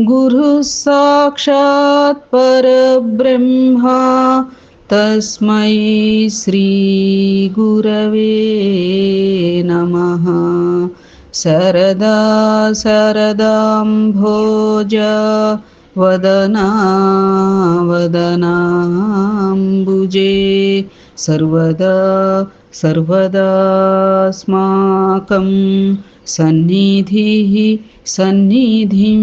गुरुः साक्षात् परब्रह्मा तस्मै श्रीगुरवे नमः। शरदा शरदाम्भोज वदना वदनाम्बुजे। सर्वदा सर्वदास्माकं सन्निधिः सन्निधिं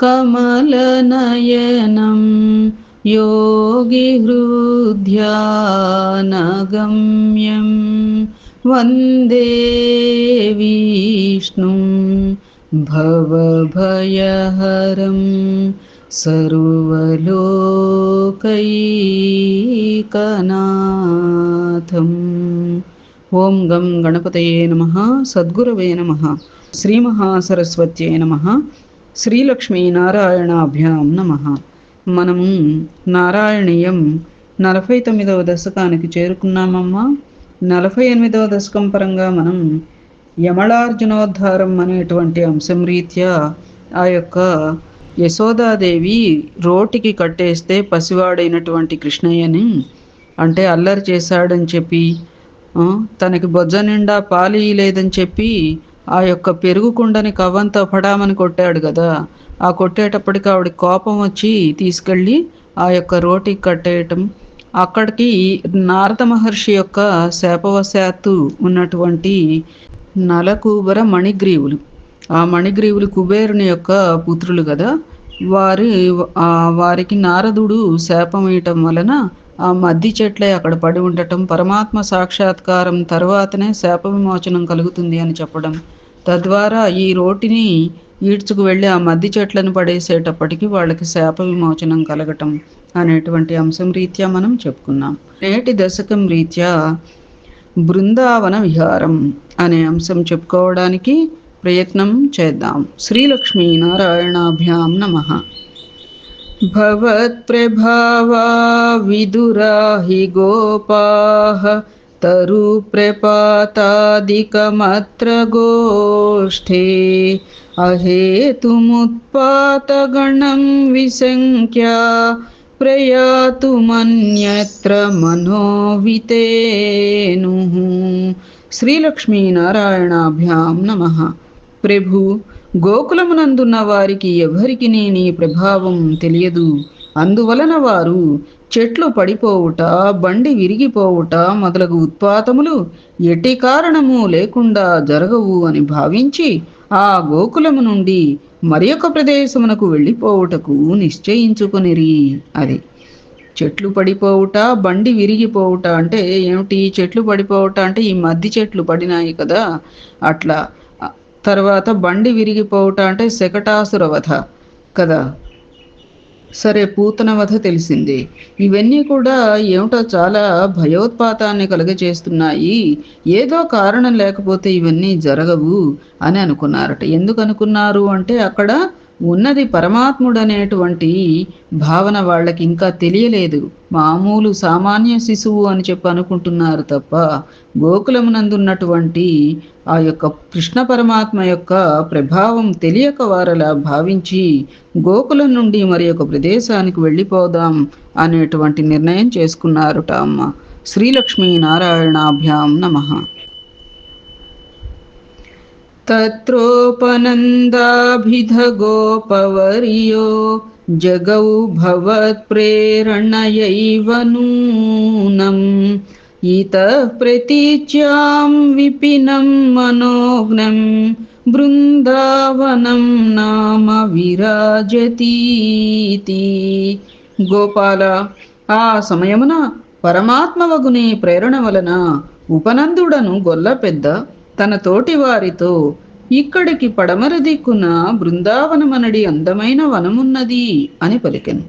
कमलनयनं योगिहृध्यानगम्यं वन्दे विष्णुं भवभयहरं सर्वलोकैकनाथम् ॐ गं गणपतये नमः सद्गुरवे नमः श्रीमहासरस्वत्यै नमः। శ్రీలక్ష్మీ నారాయణాభ్యాం నమ. మనము నారాయణీయం నలభై తొమ్మిదవ దశకానికి చేరుకున్నామమ్మా. నలభై ఎనిమిదవ దశకం పరంగా మనం యమళార్జునోద్ధారం అనేటువంటి అంశం రీత్యా ఆ యొక్క యశోదాదేవి రోటికి కట్టేస్తే పసివాడైనటువంటి కృష్ణయ్యని అంటే అల్లరి చేశాడని చెప్పి తనకి బొజ్జ నిండా పాలు లేదని చెప్పి ఆ యొక్క పెరుగు కుండని కవ్వంతో పడామని కొట్టాడు కదా. ఆ కొట్టేటప్పటికి ఆవిడ కోపం వచ్చి తీసుకెళ్ళి ఆ యొక్క రోటికి కట్టేయటం. అక్కడికి నారద మహర్షి యొక్క శాపవశాత్తు ఉన్నటువంటి నలకూబర మణిగ్రీవులు. ఆ మణిగ్రీవులు కుబేరుని యొక్క పుత్రులు కదా. వారి వారికి నారదుడు శాపం వేయటం వలన ఆ మద్ది చెట్లే అక్కడ పడి ఉండటం పరమాత్మ సాక్షాత్కారం తర్వాతనే శాప విమోచనం కలుగుతుంది అని చెప్పడం. తద్వారా ఈ రోటిని ఈడ్చుకు వెళ్ళి ఆ మద్ది చెట్లను పడేసేటప్పటికి వాళ్ళకి శాప విమోచనం కలగటం అనేటువంటి అంశం రీత్యా మనం చెప్పుకున్నాం. నేటి దశకం రీత్యా బృందావన విహారం అనే అంశం చెప్పుకోవడానికి ప్రయత్నం చేద్దాం. శ్రీలక్ష్మీ నారాయణాభ్యాం నమః. भवत्प्रभावा गोपा गोपाः तरुप्रपातादिकमत्र गोष्ठे अहेतुमुत्पातगणं विसङ्ख्या प्रयातुमन्यत्र मनोवितेनुः। श्रीलक्ष्मीनारायणाभ्यां नमः। प्रभु గోకులమునందున్న వారికి ఎవరికి నీ ప్రభావం తెలియదు. అందువలన వారు చెట్లు పడిపోవుట బండి విరిగిపోవుట మొదలగు ఉత్పాతములు ఎట్టి కారణము లేకుండా జరగవు అని భావించి ఆ గోకులము నుండి మరి ఒక ప్రదేశమునకు వెళ్ళిపోవుటకు నిశ్చయించుకొనిరి అది చెట్లు పడిపోవుట బండి విరిగిపోవుట అంటే ఏమిటి? చెట్లు పడిపోవుట అంటే ఈ మద్ది చెట్లు పడినాయి కదా. అట్లా తర్వాత బండి విరిగిపోవుట అంటే శకటాసుర వధ కదా? సరే పూతన వధ తెలిసింది. ఇవన్నీ కూడా ఏమిటో చాలా భయోత్పాతాన్ని కలుగజేస్తున్నాయి. ఏదో కారణం లేకపోతే ఇవన్నీ జరగవు అని అనుకున్నారట. ఎందుకు అనుకున్నారు అంటే అక్కడ ఉన్నది పరమాత్ముడు అనేటువంటి భావన వాళ్ళకి ఇంకా తెలియలేదు. మామూలు సామాన్య శిశువు అని చెప్పి అనుకుంటున్నారు తప్ప గోకులమునందున్నటువంటి ఆ యొక్క కృష్ణ పరమాత్మ యొక్క ప్రభావం తెలియక వారలా భావించి గోకులం నుండి మరి యొక్క ప్రదేశానికి వెళ్ళిపోదాం అనేటువంటి నిర్ణయం చేసుకున్నారుట అమ్మ. శ్రీలక్ష్మీ నారాయణాభ్యాం నమ. తత్రోపనందాభిధగోపవర్యో జగౌ భవత్ ప్రేరణయైవ నూనం इतः प्रतीच्यां विपिनं मनोज्ञं బృందావనం నామ విరాజతీతి గోపాల ఆ సమయమున పరమాత్మవగుని ప్రేరణ వలన ఉపనందుడను గొల్ల పెద్ద తన తోటి వారితో ఇక్కడికి పడమర దిక్కున బృందావనమనడి అందమైన వనమున్నది అని పలికెను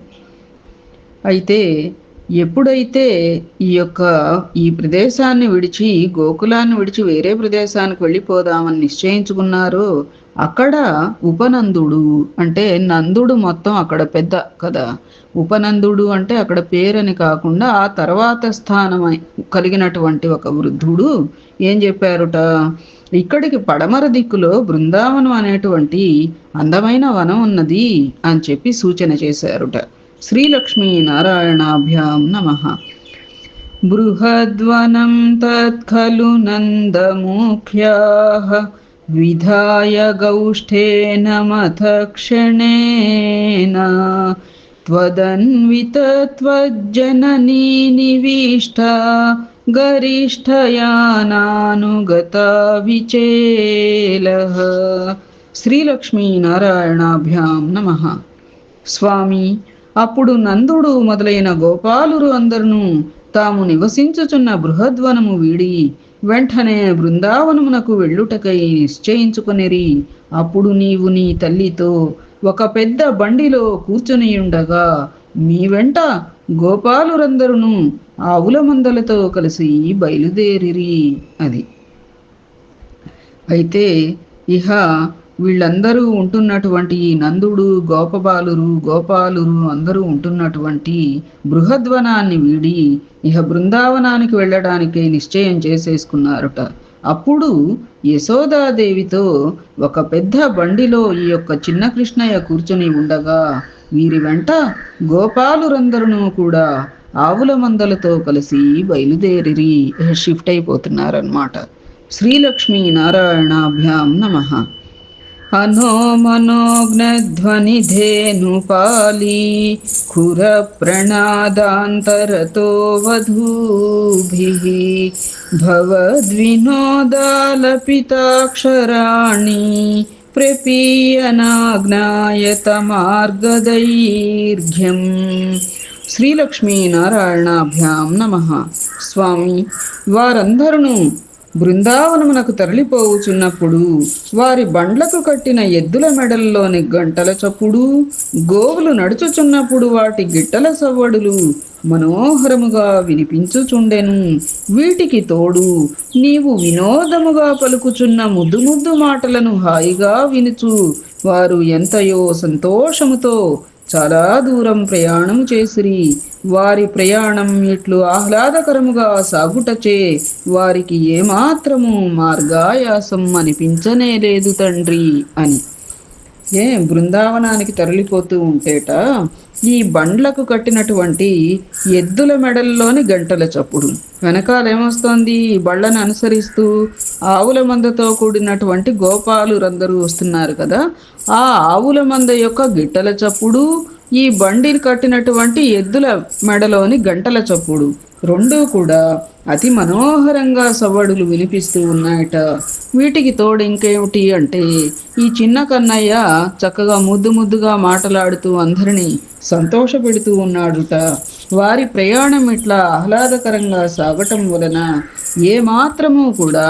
అయితే ఎప్పుడైతే ఈ యొక్క ఈ ప్రదేశాన్ని విడిచి గోకులాన్ని విడిచి వేరే ప్రదేశానికి వెళ్ళిపోదామని నిశ్చయించుకున్నారో అక్కడ ఉపనందుడు అంటే నందుడు మొత్తం అక్కడ పెద్ద కదా. ఉపనందుడు అంటే అక్కడ పేరని కాకుండా ఆ తర్వాత స్థానం కలిగినటువంటి ఒక వృద్ధుడు ఏం చెప్పారుట? ఇక్కడికి పడమర దిక్కులో బృందావనం అనేటువంటి అందమైన వనం ఉన్నది అని చెప్పి సూచన చేశారుట. श्रीलक्ष्मीनारायणाभ्यां नमः। बृहद्वनं तत्खलु नन्दमुख्याः। विधाय गौष्ठेन मथक्षणेन। त्वदन्वितत्वज्जननी निविष्टा गरिष्ठयानानुगता विचेलः श्रीलक्ष्मीनारायणाभ्यां नमः। स्वामी అప్పుడు నందుడు మొదలైన గోపాలురు అందరును తాము నివసించుచున్న బృహద్వనము వీడి వెంటనే బృందావనమునకు వెళ్ళుటకై నిశ్చయించుకొనిరి. అప్పుడు నీవు నీ తల్లితో ఒక పెద్ద బండిలో కూర్చునియుండగా మీ వెంట గోపాలురందరును ఆవుల మందలతో కలిసి బయలుదేరిరి అది. అయితే ఇహ వీళ్ళందరూ ఉంటున్నటువంటి నందుడు గోపబాలురు గోపాలురు అందరూ ఉంటున్నటువంటి బృహద్వనాన్ని వీడి ఇహ బృందావనానికి వెళ్ళడానికి నిశ్చయం చేసేసుకున్నారట. అప్పుడు యశోదాదేవితో ఒక పెద్ద బండిలో ఈ యొక్క చిన్న కృష్ణయ్య కూర్చొని ఉండగా వీరి వెంట గోపాలురందరూ కూడా ఆవుల మందలతో కలిసి బయలుదేరి షిఫ్ట్ అయిపోతున్నారన్నమాట. శ్రీలక్ష్మీ నారాయణాభ్యాం నమ. अनो मनोज्ञध्वनिधेनुपाली खुरप्रणादान्तरतो वधूभिः भवद्विनोदालपिताक्षराणि प्रपीयनाज्ञायतमार्गदैर्घ्यम् శ్రీలక్ష్మీనారాయణాభ్యాం నమ స్వామి వారందరూ బృందావనమునకు తరలిపోవుచున్నప్పుడు వారి బండ్లకు కట్టిన ఎద్దుల మెడల్లోని గంటల చప్పుడు గోవులు నడుచుచున్నప్పుడు వాటి గిట్టల సవ్వడులు మనోహరముగా వినిపించుచుండెను. వీటికి తోడు నీవు వినోదముగా పలుకుచున్న ముద్దు ముద్దు మాటలను హాయిగా వినుచు. వారు ఎంతయో సంతోషముతో చాలా దూరం ప్రయాణం చేసిరి. వారి ప్రయాణం ఇట్లు ఆహ్లాదకరముగా సాగుటచే వారికి ఏమాత్రము మార్గాయాసం అనిపించనే లేదు తండ్రి అని. ఏ బృందావనానికి తరలిపోతూ ఉంటేట ఈ బండ్లకు కట్టినటువంటి ఎద్దుల మెడల్లోని గంటల చప్పుడు. వెనకాల ఏమొస్తోంది ఈ బళ్ళను అనుసరిస్తూ ఆవుల మందతో కూడినటువంటి గోపాలురందరూ వస్తున్నారు కదా. ఆ ఆవుల మంద యొక్క గిట్టల చప్పుడు ఈ బండిని కట్టినటువంటి ఎద్దుల మెడలోని గంటల చప్పుడు. రెండూ కూడా అతి మనోహరంగా సవ్వడులు వినిపిస్తూ ఉన్నాయట. వీటికి తోడు ఇంకేమిటి అంటే ఈ చిన్న కన్నయ్య చక్కగా ముద్దు ముద్దుగా మాటలాడుతూ అందరినీ సంతోషపెడుతూ ఉన్నాడుట. వారి ప్రయాణం ఇట్లా ఆహ్లాదకరంగా సాగటం వలన ఏమాత్రము కూడా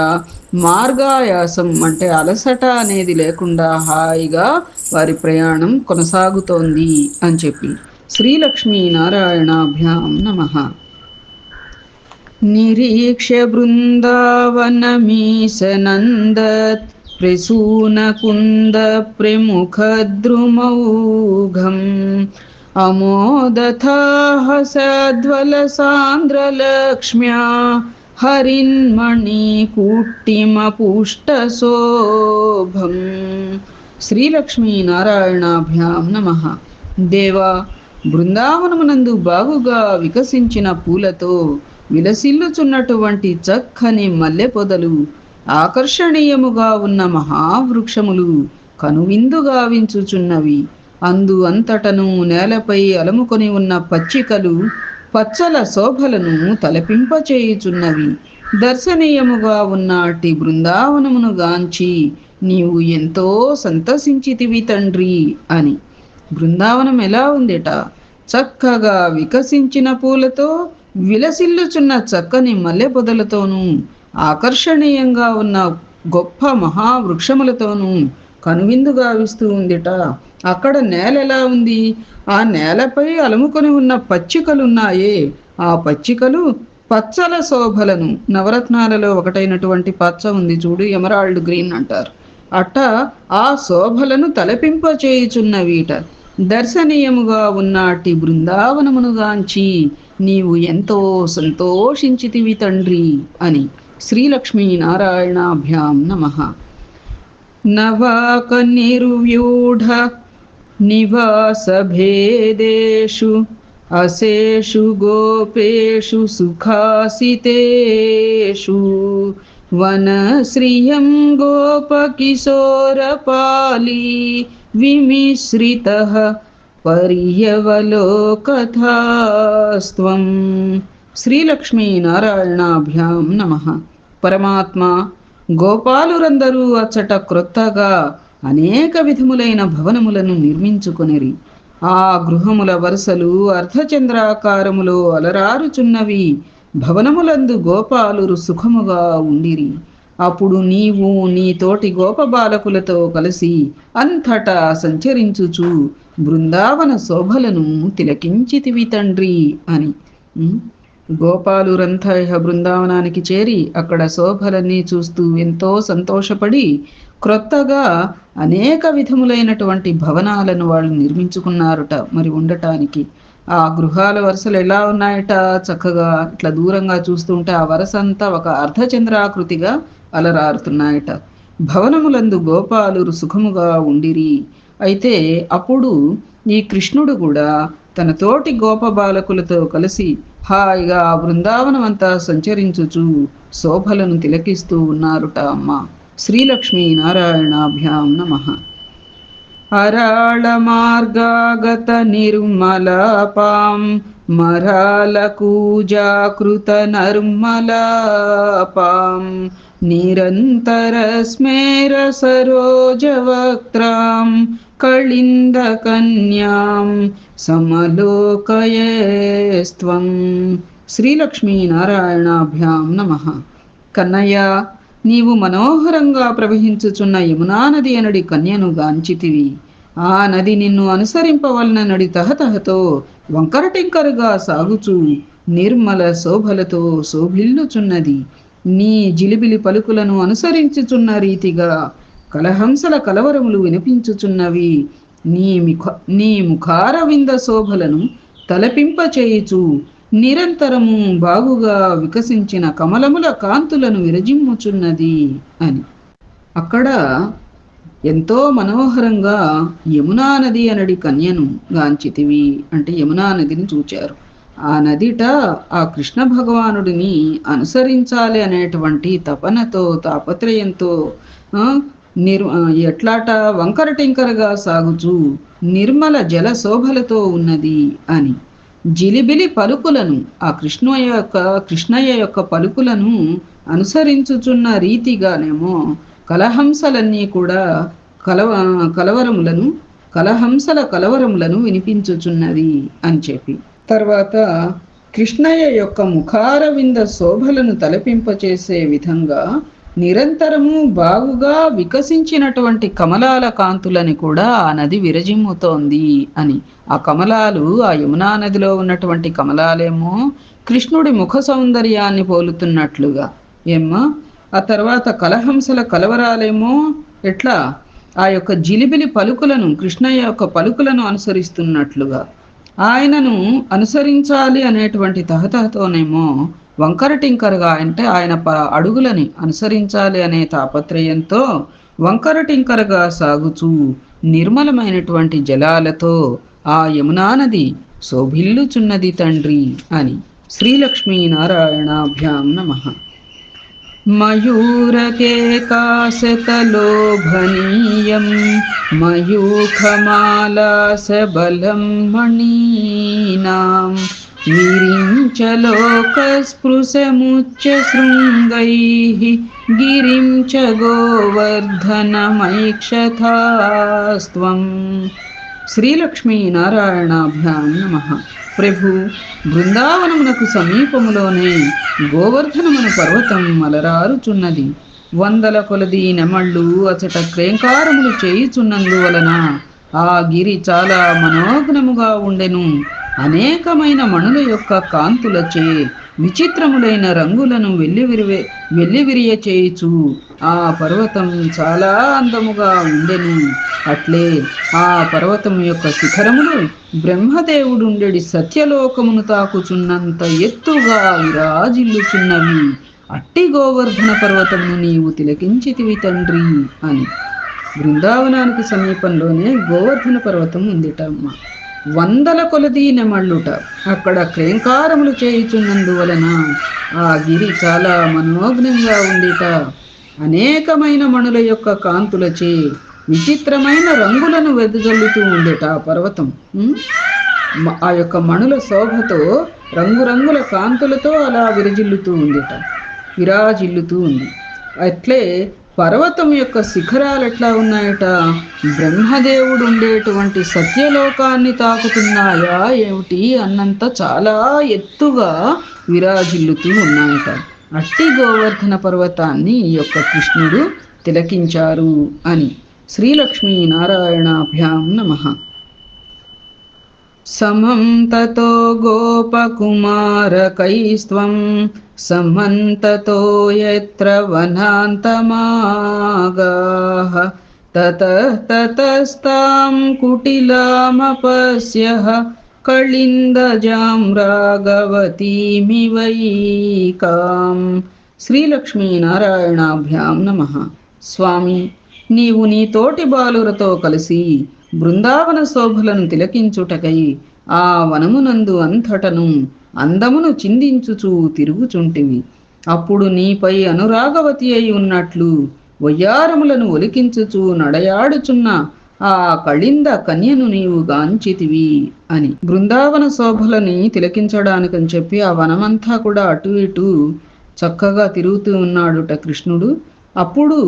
మార్గాయాసం అంటే అలసట అనేది లేకుండా హాయిగా వారి ప్రయాణం కొనసాగుతోంది అని చెప్పి శ్రీలక్ష్మీ నారాయణాభ్యాం నమ. నిరీక్ష బృందావనమీశనందత్ ప్రసూనకుంద ప్రముఖద్రుమౌఘం అమోదథాహ సద్వలసాంద్రలక్ష్మ్యా హరిన్మణికూట్టిమపుష్టశోభం శ్రీలక్ష్మీనారాయణాభ్యాం నమ దేవా బృందావనమునందు బాగుగా వికసించిన పూలతో విలసిల్లుచున్నటువంటి చక్కని మల్లె పొదలు ఆకర్షణీయముగా ఉన్న మహావృక్షములు కనువిందుగా వించుచున్నవి అందు అంతటను నేలపై అలముకొని ఉన్న పచ్చికలు పచ్చల శోభలను తలపింపచేయుచున్నవి. దర్శనీయముగా ఉన్నటి బృందావనమును గాంచి నీవు ఎంతో సంతసించితివి తండ్రి అని. బృందావనం ఎలా ఉందిట? చక్కగా వికసించిన పూలతో విలసిల్లుచున్న చక్కని మల్లె పొదలతోనూ ఆకర్షణీయంగా ఉన్న గొప్ప మహావృక్షములతోనూ కనువిందు గావిస్తూ ఉందిట. అక్కడ నేల ఎలా ఉంది? ఆ నేలపై అలుముకొని ఉన్న పచ్చికలున్నాయే. ఆ పచ్చికలు పచ్చల శోభలను. నవరత్నాలలో ఒకటైనటువంటి పచ్చ ఉంది చూడు ఎమరాల్డ్ గ్రీన్ అంటారు. అట్ట ఆ శోభలను తలపింప చేయుచున్నవీట దర్శనీయముగా ఉన్నటి బృందావనమునుగాంచి నీవు ఎంతో సంతోషించితివి తండ్రి అని శ్రీలక్ష్మీ నారాయణాభ్యాం నమ. నవాక నవాకనిర్వ్యూఢ నివాసభేదేషు అశేషు గోపేషు సుఖాసితేషు వనశ్రియం గోపకిశోరపాళీ విమిశ్రిత పర్యవలోకథాస్త్వం శ్రీలక్ష్మీనారాయణాభ్యాం నమ. పరమాత్మ గోపాలురందరూ అచ్చట క్రొత్తగా అనేక విధములైన భవనములను నిర్మించుకొనిరి. ఆ గృహముల వరుసలు అర్ధచంద్రాకారములో అలరారుచున్నవి. భవనములందు గోపాలురు సుఖముగా ఉండిరి. అప్పుడు నీవు నీ తోటి గోప బాలకులతో కలిసి అంతటా సంచరించుచు బృందావన శోభలను తిలకించితివి తండ్రి అని. ఉమ్. గోపాలురంతా ఇహ బృందావనానికి చేరి అక్కడ శోభలన్నీ చూస్తూ ఎంతో సంతోషపడి క్రొత్తగా అనేక విధములైనటువంటి భవనాలను వాళ్ళు నిర్మించుకున్నారట మరి ఉండటానికి. ఆ గృహాల వరుసలు ఎలా ఉన్నాయట? చక్కగా ఇట్లా దూరంగా చూస్తుంటే ఆ వరస అంతా ఒక అర్ధచంద్రాకృతిగా అలరారుతున్నాయట. భవనములందు గోపాలురు సుఖముగా ఉండిరి. అయితే అప్పుడు ఈ కృష్ణుడు కూడా తన తోటి గోప బాలకులతో కలిసి హాయిగా ఆ బృందావనం అంతా సంచరించుచు శోభలను తిలకిస్తూ ఉన్నారుట అమ్మ. శ్రీలక్ష్మీ నారాయణాభ్యాం నమః. అరాళ మార్గాగత నిర్మలాపాం మరాలకూజాకృత నర్మలాపాం నిరంతర స్మేర సరోజవక్త్రాం కళింద కన్యాం సమలోకయేస్త్వం శ్రీలక్ష్మీ నారాయణాభ్యాం నమః కన్నయ్య నీవు మనోహరంగా ప్రవహించుచున్న యమునా నది అనడి కన్యను గాంచితివి. ఆ నది నిన్ను అనుసరింపవలనడి తహతహతో వంకరటింకరుగా సాగుచు నిర్మల శోభలతో శోభిల్లుచున్నది. నీ జిలిబిలి పలుకులను అనుసరించుచున్న రీతిగా కలహంసల కలవరములు వినిపించుచున్నవి. నీ ముఖ నీ ముఖారవింద శోభలను తలపింపచేయుచు నిరంతరము బాగుగా వికసించిన కమలముల కాంతులను విరజిమ్ముచున్నది అని. అక్కడ ఎంతో మనోహరంగా యమునా నది అనడి కన్యను గాంచితివి అంటే యమునా నదిని చూచారు. ఆ నదిట ఆ కృష్ణ భగవానుడిని అనుసరించాలి అనేటువంటి తపనతో తాపత్రయంతో నిర్ ఎట్లాట వంకర టింకరగా సాగుచూ నిర్మల జల శోభలతో ఉన్నది అని. జిలిబిలి పలుకులను ఆ కృష్ణయ్య యొక్క కృష్ణయ్య యొక్క పలుకులను అనుసరించుచున్న రీతిగానేమో కలహంసలన్నీ కూడా కలవ కలవరములను కలహంసల కలవరములను వినిపించుచున్నది అని చెప్పి. తర్వాత కృష్ణయ్య యొక్క ముఖారవింద శోభలను తలపింపచేసే విధంగా నిరంతరము బాగుగా వికసించినటువంటి కమలాల కాంతులని కూడా ఆ నది విరజిమ్ముతోంది అని. ఆ కమలాలు ఆ యమునా నదిలో ఉన్నటువంటి కమలాలేమో కృష్ణుడి ముఖ సౌందర్యాన్ని పోలుతున్నట్లుగా. ఏమ్మా? ఆ తర్వాత కలహంసల కలవరాలేమో ఎట్లా? ఆ యొక్క జిలిబిలి పలుకులను కృష్ణయ్య యొక్క పలుకులను అనుసరిస్తున్నట్లుగా. ఆయనను అనుసరించాలి అనేటువంటి తహతహతోనేమో వంకర టింకరగా అంటే ఆయన ప అడుగులని అనుసరించాలి అనే తాపత్రయంతో వంకర టింకరగా సాగుచూ నిర్మలమైనటువంటి జలాలతో ఆ యమునా నది శోభిల్లుచున్నది తండ్రి అని శ్రీలక్ష్మీనారాయణాభ్యాం నారాయణాభ్యాం నమః. मयूरकेकाशतलोभनीयं मयूखमालासबलं मणीनां गिरिञ्चलोकस्पृशमुच्चशृङ्गैः गिरिं च गोवर्धनमैक्षथास्त्वं श्रीलक्ष्मीनारायणाभ्यां नमः। ప్రభు బృందావనమునకు సమీపములోనే గోవర్ధనమున పర్వతం మలరారుచున్నది. వందల కొలది నెమళ్ళు అచట క్రేంకారములు చేయుచున్నందువలన ఆ గిరి చాలా మనోగ్నముగా ఉండెను. అనేకమైన మణుల యొక్క కాంతులచే విచిత్రములైన రంగులను వెల్లివిరివే వెల్లివిరియ చేయుచు ఆ పర్వతం చాలా అందముగా ఉండెను. అట్లే ఆ పర్వతం యొక్క శిఖరములు బ్రహ్మదేవుడుండెడి సత్యలోకమును తాకుచున్నంత ఎత్తుగా విరాజిల్లుచున్నవి. అట్టి గోవర్ధన పర్వతమును నీవు తిలకించితివి తండ్రి అని బృందావనానికి సమీపంలోనే గోవర్ధన పర్వతం ఉందిట అమ్మ వందల కొలది నెమళ్ళుట. అక్కడ క్రేంకారములు చేయుచున్నందువలన ఆ గిరి చాలా మనోజ్ఞంగా ఉందిట. అనేకమైన మణుల యొక్క కాంతులచే విచిత్రమైన రంగులను వెదజల్లుతూ ఉండేట ఆ పర్వతం. ఆ యొక్క మణుల శోభతో రంగురంగుల కాంతులతో అలా విరజిల్లుతూ ఉందిట. విరాజిల్లుతూ ఉంది. అట్లే పర్వతం యొక్క శిఖరాలు ఎట్లా ఉన్నాయట? బ్రహ్మదేవుడు ఉండేటువంటి సత్యలోకాన్ని తాకుతున్నాయా ఏమిటి అన్నంత చాలా ఎత్తుగా విరాజిల్లుతూ ఉన్నాయట. అట్టి గోవర్ధన పర్వతాన్ని ఈ యొక్క కృష్ణుడు తిలకించారు అని శ్రీలక్ష్మీ నారాయణాభ్యాం నమః. సమం తతో గోపకుమారకైస్త్వం సమంతతో యత్ర వనాంతమాగాః తతః తతస్తాం కుటిలామపశ్యః కళిందజాం రాఘవతీమివైకాం శ్రీలక్ష్మీనారాయణాభ్యాం నమ స్వామి నీవు నీ తోటి బాలురతో కలిసి బృందావన శోభలను తిలకించుటకై ఆ వనమునందు అంతటను అందమును చిందించుచూ తిరుగుచుంటివి అప్పుడు నీపై అనురాగవతి అయి ఉన్నట్లు వయ్యారములను ఒలికించుచూ నడయాడుచున్న ఆ కళింద కన్యను నీవు గాంచితివి అని. బృందావన శోభలని తిలకించడానికని చెప్పి ఆ వనమంతా కూడా అటు ఇటు చక్కగా తిరుగుతూ ఉన్నాడుట కృష్ణుడు. అప్పుడు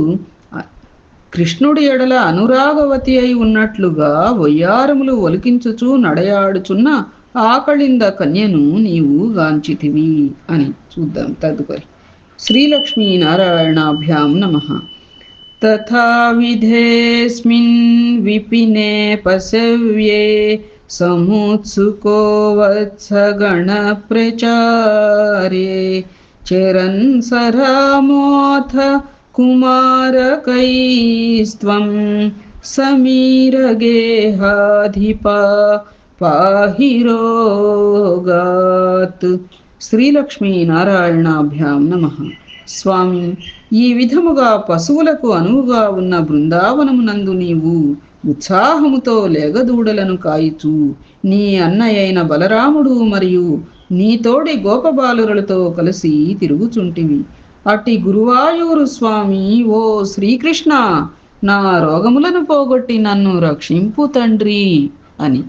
కృష్ణుడి ఎడల అనురాగవతి అయి ఉన్నట్లుగా వయ్యారములు ఒలికించుచూ నడయాడుచున్న ఆకళింద కన్యను నీవు గాంచితివి అని చూద్దాం తదుపరి శ్రీలక్ష్మీ నారాయణాభ్యాం నమః తథా విధేస్మిన్ విపినే పశవ్యే సముత్సుకో వత్స గణ ప్రచారే చరన్ సరామోథ కుమారకైస్త్వం సమీరగేహాధిప పాహిరోగాత్. శ్రీలక్ష్మీ నారాయణాభ్యాం నమః. స్వామి ఈ విధముగా పశువులకు అనువుగా ఉన్న బృందావనమునందు నీవు ఉత్సాహముతో లేగదూడలను కాయిచు. నీ అన్నయైన బలరాముడు మరియు నీ తోడి గోపబాలురులతో కలిసి తిరుగుచుంటివి. అట్టి గురువాయూరు స్వామి ఓ శ్రీకృష్ణ నా రోగములను పోగొట్టి నన్ను రక్షింపు తండ్రి అని.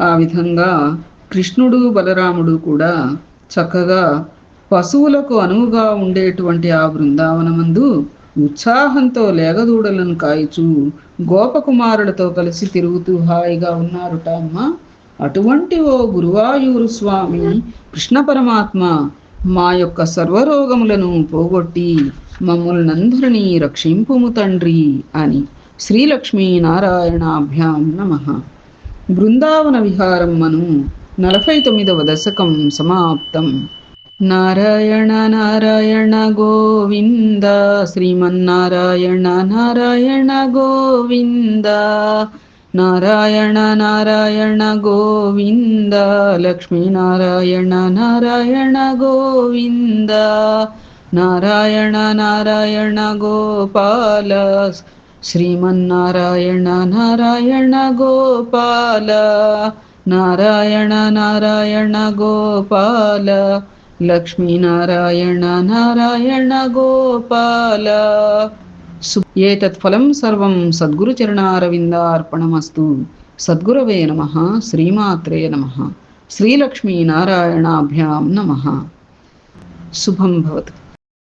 ఆ విధంగా కృష్ణుడు బలరాముడు కూడా చక్కగా పశువులకు అనువుగా ఉండేటువంటి ఆ బృందావనమందు ఉత్సాహంతో లేగదూడలను కాయచు గోపకుమారులతో కలిసి తిరుగుతూ హాయిగా ఉన్నారుట అమ్మ. అటువంటి ఓ గురువాయూరు స్వామి కృష్ణ పరమాత్మ మా యొక్క సర్వరోగములను పోగొట్టి మమ్మల్నందరినీ రక్షింపుము తండ్రి అని శ్రీలక్ష్మీనారాయణాభ్యాం నమ నమః. బృందావన విహారం మను నలభై తొమ్మిదవ దశకం సమాప్తం. నారాయణ నారాయణ గోవింద శ్రీమన్నారాయణ నారాయణ గోవింద నారాయణ నారాయణ గోవింద లక్ష్మీనారాయణ నారాయణ గోవింద నారాయణ నారాయణ గోపాల శ్రీమన్నారాయణ నారాయణ గోపాల నారాయణ నారాయణ గోపాల లక్ష్మీనారాయణ నారాయణ గోపాల. ఏ తత్ఫలం సర్వం సద్గురు చరణారవిందార్పణమస్తు సద్గురవే నమ శ్రీమాత్రే నమ శ్రీలక్ష్మీనారాయణాభ్యాం నమ. శుభం భవతు.